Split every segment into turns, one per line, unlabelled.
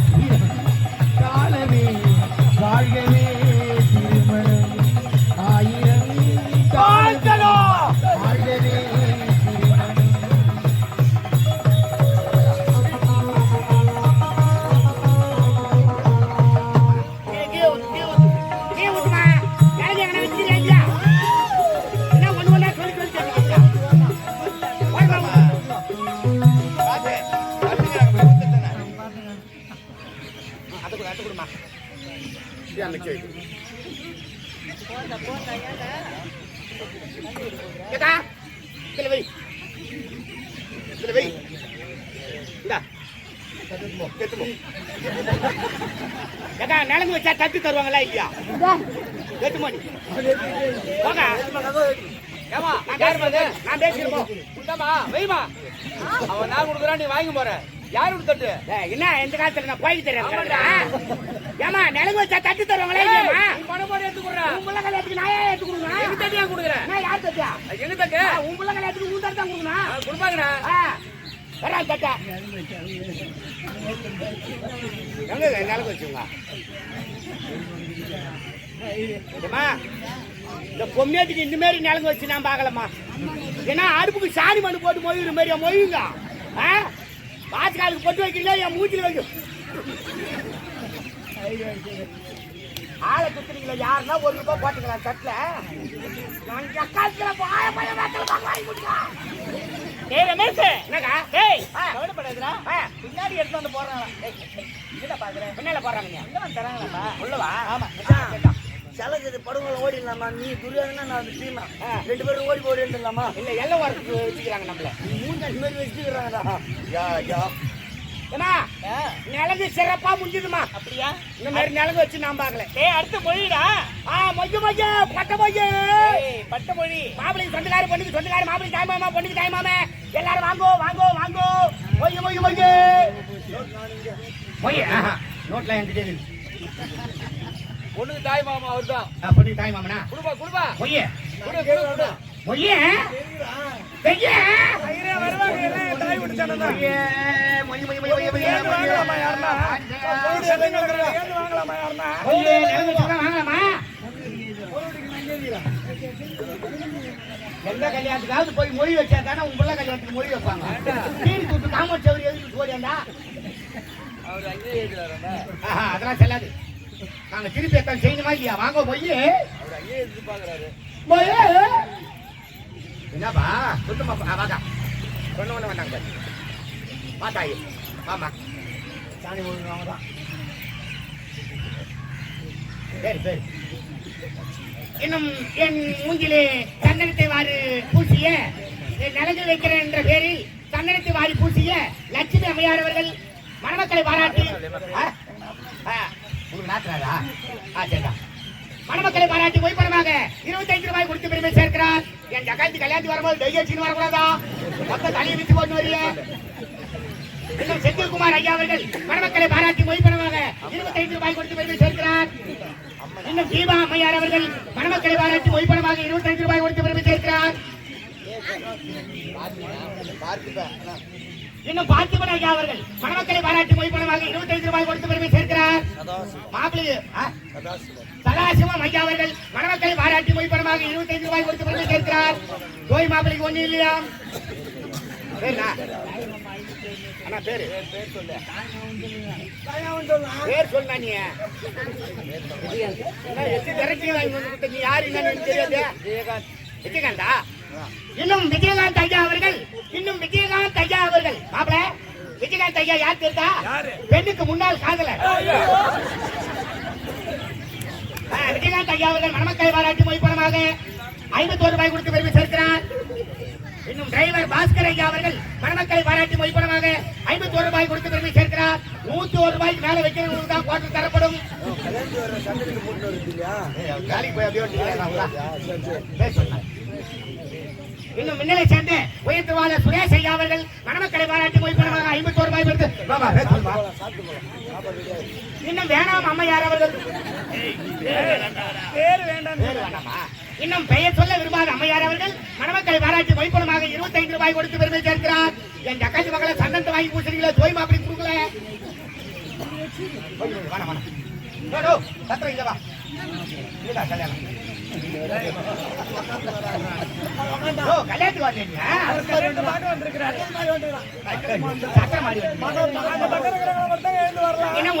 here. கேட்டா? இதுல வை. இதுல வை. இந்தா. எடுத்து போ. நிலங்கு வச்சா தட்டு தருவாங்களா இல்லையா எட்டு மணி போங்க
ஏமா
நான் பேசுறேன் நான்
வைமா அவன் நான் கொடுக்குறான் நீ வாங்கி போற யாரு
ஏய், என்ன இந்த காலத்துல நான் கோயில் தெரியாது ஏமா நிலங்கு வச்சா தட்டு தருவாங்களா இல்லையாமா
நீ பணம் போட்டு எடுத்து கொடுறா
உன் பிள்ளை கல்யாணத்துக்கு நான் ஏன் எடுத்து கொடுக்கணும்?
எங்க தட்டியா கொடுக்குறேன்
நான் யார் தட்டியா?
எங்க தட்டு?
பிள்ளை கல்யாணத்துக்கு தட்டு தான் கொடுக்கணும்?
கொடுப்பாங்கண்ணா
ஆ, வர்றா தட்டா. எங்க நிலங்கு வச்சுங்க இந்த பொம்மையாட்டுக்கு இந்த மாதிரி நிலங்கு வச்சு நான் பார்க்கலம்மா. ஏன்னா அடுப்புக்கு சாணி மண்ணு போட்டு மொழிகிற மாதிரியா மொழியுங்க ஆ? வாசக்காலுக்கு பொட்டு வைக்கிறீங்களா? என் மூச்சில் வைக்கும். ஆளை குத்துறீங்களா? யாருன்னா ஒரு ரூபாய் போட்டுக்கலாம் தட்டில் எக்காலத்தில் வாய பையன் வாங்க கொடுக்கலாம் ஏய் ரமேஷ். என்னக்கா? ஏய் கவலைப்படாதடா. பின்னாடி எடுத்து வந்து போறாங்க என்ன பாக்குறேன் பின்னால போறாங்க எங்க வந்து தராங்களாப்பா? உள்ளவா? ஆமா.
செலவு படங்களை ஓடிடலாமா? நீ துரியோதனா நான் அது டீமா ரெண்டு பேரும் ஓடி ஓடி வந்துடலாமா
இல்ல எல்லாம் வரத்து வச்சுக்கிறாங்க நம்மள.
மூணு அஞ்சு பேர் வச்சுக்கிறாங்கடா. யா யா.
ஏமா நிலங்கு சிறப்பா முடிஞ்சுதுமா
அப்படியா?
இந்த மாதிரி நிலங்கு வச்சு நான் பார்க்கல. ஏய் அடுத்த மொழிடா? ஆ மொய்ய மொய்ய பட்ட மொய்ய
பட்ட மொழி.
மாப்பிளைக்கு சொந்தக்கார பொண்ணுக்கு சொந்தக்கார மாப்பிளைக்கு தாய் மாமா பொண்ணுக்கு தாய் மாமே எல்லாரும் வாங்கோ வாங்கோ வாங்கோ. மொய்ய மொய்ய மொய்ய மொய்ய நோட்ல தெரியுது
பொண்ணுக்கு தாய் மாமா அவர் தான்
பொண்ணுக்கு தாய் மாமனா?
கொடுப்பா கொடுப்பா
மொய்ய
கொடு கொடு கொடு
மொய்ய பெய்ய
தாய் விட்டுச்சானே
மொய்ய மொய்ய மொய்ய மொய்ய மொய்ய மொய்ய
வாங்கலாமா? வாங்கலாமா
மொய்ய வாங்கலாமா? எந்த கல்யாணத்துக்காவது போய் மொழி வச்சா தானே உங்க பிள்ளை கல்யாணத்துக்கு மொழி வைப்பாங்க. கீழ் கூட்டு எதுக்கு போடியாண்டா
அவர் அங்கேயே
அதெல்லாம் செல்லாது. நாங்க திருப்பி எத்தனை செய்யணுமா இல்லையா? வாங்க
எதிர்பார்க்கறாரு
மொய்ய என்னப்பா? சுத்தமா பா- வாங்க கொண்டு வந்து வந்தாங்க பாரு. வா தாயி ஆமா
சாணி ஒழுங்காம தான்
சரி சரி. இன்னும் என் மூஞ்சிலே சந்தனத்தை வாரி பூசிய நிலங்கள் வைக்கிறேன் என்ற பேரில் சந்தனத்தை வாரி பூசிய லட்சுமி அம்மையார் அவர்கள் மணமக்களை பாராட்டி உங்களுக்கு ஆ சரிடா. மணமக்களை பாராட்டி பொய்ப்பணமாக இருபத்தஞ்சு ரூபாய் கொடுத்து பெருமை சேர்க்கிறார். என் ஜகாந்தி கல்யாணத்துக்கு வரும்போது தைரியச்சின்னு வரக்கூடாதா? மொத்த தலையை விட்டு போட்டு வரியே. செந்தில்குமார் ஐயா அவர்கள் மணமக்களை பாராட்டி மொய்ப்பணமாக இருபத்தைந்து ரூபாய் கொடுத்து பெருமை சேர்க்கிறார். இன்னும் தீபா அம்மையார் அவர்கள் மணமக்களை பாராட்டி மொய்ப்பணமாக இருபத்தைந்து ரூபாய் கொடுத்து பெருமை சேர்க்கிறார். இன்னும் பார்த்திபன் ஐயா அவர்கள் மணமக்களை பாராட்டி மொய்ப்பணமாக இருபத்தைந்து ரூபாய் கொடுத்து பெருமை சேர்க்கிறார். மாப்பிள்ளை? சதாசிவம். ஐயா அவர்கள் மணமக்களை பாராட்டி மொய்ப்பணமாக இருபத்தைந்து ரூபாய் கொடுத்து பெருமை சேர்க்கிறார். தோய் மாப்பிள்ளைக்கு ஒண்ணு இல்லையா? பேரு. பேர் சொல்லு நீ. யாரு விஜயகாந்தா? இன்னும் விஜயகாந்த் ஐயா அவர்கள் இன்னும் விஜயகாந்த் ஐயா அவர்கள். மாப்பிள விஜயகாந்த் ஐயா யார் தெரியுதா பெண்ணுக்கு முன்னாள் காதலர். ஆ, விஜயகாந்த் ஐயா அவர்கள் மணமக்களை பாராட்டி மொய்ப்பணமாக ஐம்பத்தோரு ரூபாய் கொடுத்து பெருமை சேர்க்கிறார். இன்னும் டிரைவர் பாஸ்கர் ஐயா அவர்கள் மணமக்களை பாராட்டி மொய்ப்பணமாக ஐம்பத்தோரு ரூபாய் கொடுத்து பெருமை சேர்க்கிறார். நூத்தி ஒரு ரூபாய்க்கு மேல வைக்கிறவங்களுக்கு தான் கோட்டு தரப்படும். வேலைக்கு போய் அப்படியே. இன்னும் மின்னலை சேர்ந்த உயர்த்துவாளர் சுரேஷ் ஐயா அவர்கள் மணமக்களை பாராட்டி மொய்ப்பணமாக ஐம்பத்தோரு ரூபாய்
ஆயிடுச்சு.
இன்னும் வேணாம் அம்மையார் அவர்கள்.
பேர் வேண்டாம்?
இன்னும் பெயர் சொல்ல விரும்பாத அம்மையார் அவர்கள் மணமக்களை பாராட்டி மொய்ப்பணமாக இருபத்தைந்து ரூபாய் கொடுத்து பெருமை சேர்க்கிறார். என் அக்காச்சி மக்களை சந்தனத்தை வாங்கி பூசுறீங்களா தோய் மாப்பிடி கொடுக்கல. வேணாம் வேணாம் சத்திரம் கல்யாணம்.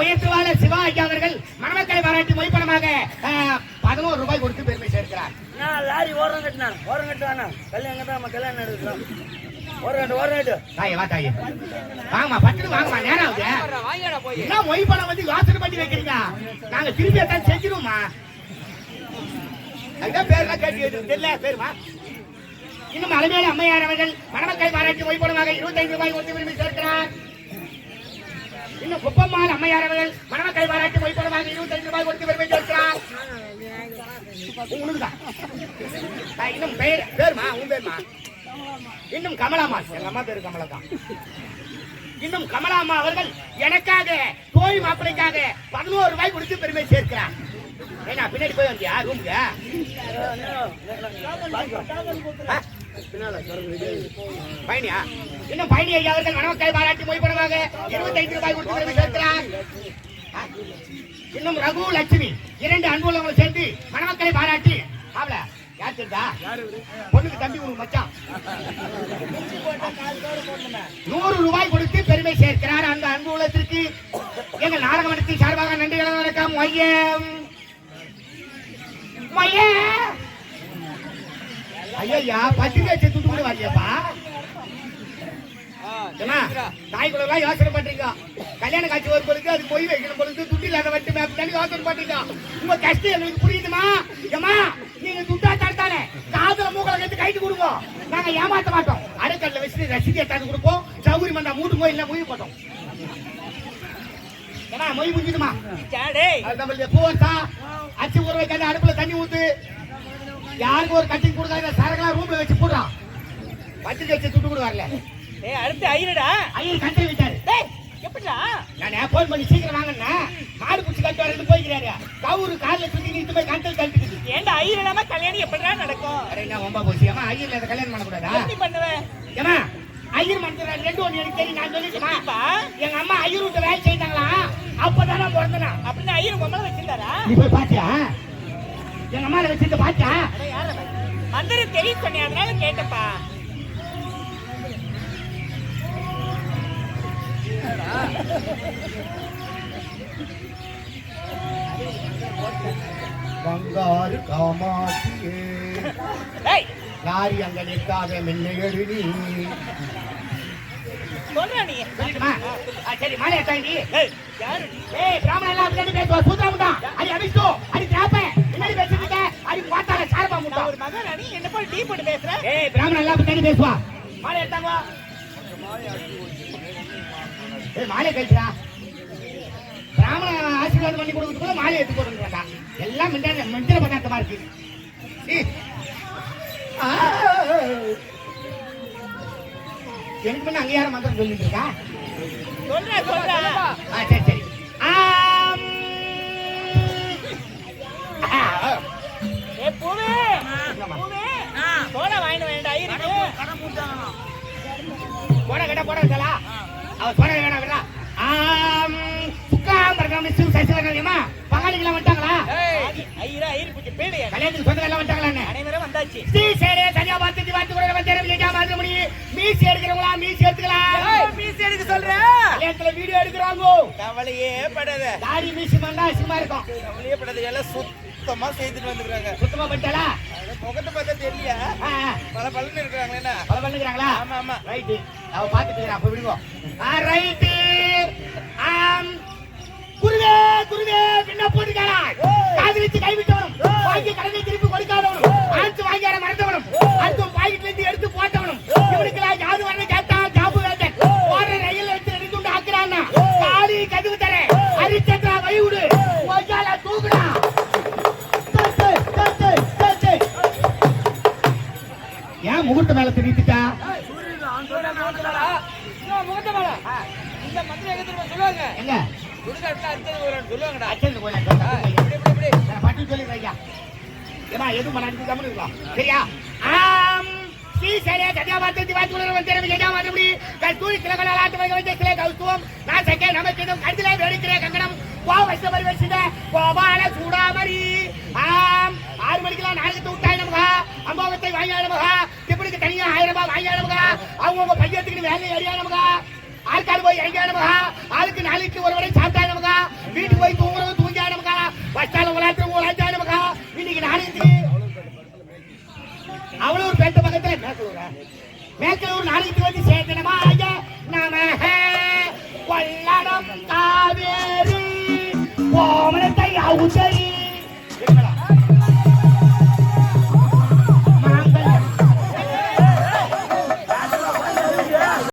உயர்த்துவாளர் சிவா ஐயா அவர்கள் மணமக்களை பாராட்டி மொய்ப்பணமாக பதினோரு ரூபாய் கொடுத்து பெருமை சேர்க்கிறார்.
நான் லாரி ஓரம் கட்டினான் ஓரம் கட்டுவானா கல்யாணம் கட்டா நம்ம கல்யாணம் எடுக்கலாம் ஓரம் கட்டு ஓரம் கட்டு.
தாயே வா தாயே. வாங்கம்மா பட்டுன்னு வாங்கம்மா நேரம் ஆகுது. என்ன மொய் பணம் வந்து யோசனை பண்ணி வைக்கிறீங்க? நாங்க திருப்பி தான் செஞ்சிருவோமா அதுதான் பேர்லாம் கேட்டு தெரியல பேருமா? இன்னும் அலமேல அம்மையார் அவர்கள் மணமக்கள் பாராட்டி மொய் இருபத்தைந்து ரூபாய் ஒத்து விரும்பி சேர்க்கிறார். இன்னும் குப்பம்மாள் அம்மையார் அவர்கள் மணமக்கள் பாராட்டி மொய் இருபத்தைந்து ரூபாய் கொடுத்து விரும்பி சேர்க்கிறார். இன்னும் பேர் பேருமா? உன் பேருமா? இன்னும் கமலாமா எங்க அம்மா பேரு கமலா தான் இன்னும் கமலாமா அவர்கள் எனக்காக தோய் மாப்பிளைக்காக பதினோரு ரூபாய் கொடுத்து பெருமை சேர்க்கிறார். ஏன்னா பின்னாடி போய் வந்தியா? ரூமுக்கு பயணியா இன்னும் பயணி ஐயா அவர்கள் மணமக்கள் பாராட்டி பண்ணுவாங்க இருபத்தைந்து ரூபாய் கொடுத்து சேர்க்கிறார் இன்னும் ரகு லட்சுமி இரண்டு அன்புள்ளவங்களை சேர்ந்து மணமக்களை பாராட்டி. ஆவல யார் தெரியுதா பொண்ணுக்கு தம்பி உனக்கு மச்சான். நூறு ரூபாய் கொடுத்து பெருமை சேர்க்கிறார் அந்த அன்பு உள்ளத்திற்கு எங்கள் நாடகமன்றத்தின் சார்பாக நன்றி வணக்கம் மையம் மையம் ஐயா பத்திரிகை வச்சு துட்டு கூட வரலையாப்பா ஏம்மா, தாய் குலம்லாம் யோசனை பண்றீங்க. கல்யாண காட்சி ஒரு பொழுது அது பொய் வைக்கணும் பொழுது துட்டு இல்லாத வட்டு மேப்னு யோசனை பண்றீங்க. உங்க கஷ்டம் எங்களுக்கு புரியுதுமா? ஏமா நீங்க துட்டா தரத்தானே காதுல மூக்கல கட்டி கைட்டு கொடுங்க. நாங்க ஏமாத்த மாட்டோம். அடுக்கல்ல வச்சு ரசீதி எடுத்தாந்து கொடுப்போம். சௌகரியம் பண்ணா மூட்டு போய் இல்ல போட்டோம். ஏமா மொய் நம்மளுடைய பூவத்தா? அச்சு ஊற வைக்காத அடுப்புல தண்ணி ஊத்து. யாருக்கும் ஒரு கட்டிங் கொடுக்காத சரக்கெல்லாம் ரூம்ல வச்சு போடுறான் பத்திரிக்கை வச்சு துட்டு கூட வரல
ஏய் அடுத்து ஐயரடா.
ஐயர் கட்டி விட்டாரு.
எப்படிடா?
நான் போன் பண்ணி சீக்கிரம் வாங்கண்ணா. மாடு குச்சி கட்டு வரது போய்க்கிறாரு. கவுரு காலில் சுத்தி நிறுத்து போய் கண்டல் கட்டுக்குது
ஏன்டா ஐயர் இல்லாம கல்யாணம் எப்படிடா நடக்கும்?
அரே என்ன ரொம்ப போச்சு? ஏமா ஐயர்ல அதை கல்யாணம் பண்ணக்கூடாதா?
எப்படி பண்ணுவேன்
ஏமா ஐயர் மனுஷன் ரெண்டு ஒண்ணு எனக்கு தெரியும். நான் சொல்லிட்டுமா எங்க அம்மா ஐயர் விட்டு வேலை செய்தாங்களா? அப்பதானே பிறந்தனா?
அப்படின்னு ஐயர் பொம்மலை வச்சிருந்தாரா?
நீ போய் பாத்தியா? எங்க அம்மா வச்சிருந்த பாத்தியா?
அட யார் அவன்? மந்திரம் தெரியும் சொன்னேன் அதனால கேட்டப்பா.
பங்காரு காமாட்சியே. லாரி அங்க நிற்காத மின்ன எழுதி
சொல்றா நீ.
சரி மாலையா தாங்கி
ஏய். யாரு நீ?
ஏய் பிராமணன் எல்லாம் அப்படி பேசுவா. முட்டா அடி அபிஷ்டு அடி திராப்ப என்னடி பேசிட்டு அடி பார்த்தால சாரபா முட்டா.
ஒரு மகாராணி என்ன போல டீ போட்டு பேசுறேன்
ஏய் பிராமணன் எல்லாம் அப்படி பேசுவா. மாலை எடுத்தாங்க ஏய் மாலை கழிச்சா பிராமணன் ஆசீர்வாதம் பண்ணி கொடுக்கறதுக்குள்ள மாலை எடுத்து போட்டுருக்கா எல்லாம் மின்ன மந்திர பதார்த்தமா இருக்கு. சீ. ஆ. எனக்கு முன்ன அங்க யாரும் மந்திரம் சொல்லிட்டு இருக்கா?
சொல்றா சொல்றா.
ஆ, சரி சரி. ஆம். ஆ, ஆ.
ஏ பூவே? பூவே. சோடா வாங்கிட்டு வேண்டாம் ஐயருக்கு
போட கடை போட அவ போட வேணாம் விடா ஆம். சுக்காம்பரம் மிஸ் சசிவரணியம்மா பங்காளிகள் வந்துட்டாங்களா?
ஐயரா ஐயர் பூச்சி பேடையா
கல்யாணத்துக்கு சொந்தங்கள் வந்துட்டாங்களா
அனைவரும் வந்தாச்சு.
சேரே தனியா பார்த்து திவாத்து கூட வந்து தேரம் விஜயா மாதிரி மணி மீசி எடுக்கிறவங்களா? மீசி எடுத்துக்கலாம்
மீசி எடுக்க சொல்ற?
கல்யாணத்துல வீடியோ எடுக்கிறாங்க?
கவலையே படாத.
தாடி மீசி பண்ணா அசிங்கமா இருக்கும்.
கவலையே படாத. எல்லாம் சுத்தமா செய்துட்டு வந்துருக்காங்க
சுத்தமா பண்ணிட்டாளா?
முகத்தை பார்த்தா தெரியல
ஆ, ஆ.
பல பலன்னு இருக்காங்க என்ன?
கொலை பண்ணுகிறாங்களா
ஆமா ஆமா.
ரைட்டு. அவ பாத்துட்டு அப்ப விடுங்க. ரைட்டு. ஆம். குருவே குருவே பின்ன போட்டுக்காரா காது வச்சு கை விட்டவனும் வாங்கி கடனை திருப்பி கொடுக்காதவனும்.
முகத்தை மேல. இந்த மந்திரம் எங்க தெரியுமா சொல்லுவாங்க.
எங்க
சுடுகாட்டுல அர்ச்சனை வருவான்னு சொல்லுவாங்கடா.
அச்சந்து போய்
இப்படி இப்படி இப்படி.
பட்டு சொல்லிடுறேன் ஐயா ஏமா எதுவும் பண்ணாது கம்மனு இருக்கலாம் சரியா? ஆம். ஸ்ரீ சரியா கன்யாபாத்திர திவாத்தி உணர்வு திறமை கன்யாபாத்திரபடி கஸ்தூரி கிழக்கலாட்டு வைக்க வைத்த கிளை கௌத்துவம் நான் சக்கே நமக்கு கருத்திலே வேடிக்கிறேன் கங்கணம். வைஷ்ணவரி வச்சித கோபால சூடாமணி ஆம். ஆறு மணிக்கெல்லாம் நமகா. அம்பாவத்தை வாங்கியா நமகா. திப்படிக்கு தனியா ஆயிரம் ரூபாய் வாங்கியா நமகா அவங்க பையத்துக்கு வேலையை அறியா நமகா ஆளுக்காடு போய் இறங்கியா நமகா ஆளுக்கு நாளைக்கு ஒரு வரை சாப்பிட்டா நமகா வீட்டுக்கு போய் தூங்குறது தூங்கியா நமகா பஸ்டால உலாத்து உலாச்சா நமகா இன்னைக்கு நாடகத்துக்கு அவ்வளவு பேட்ட பக்கத்துல மேற்கலூரா? மேற்கலூர் நாளைக்கு வந்து சேர்க்கணுமா ஐயா நம கொள்ளடம் காவேரி கோமலத்தை அவுசரி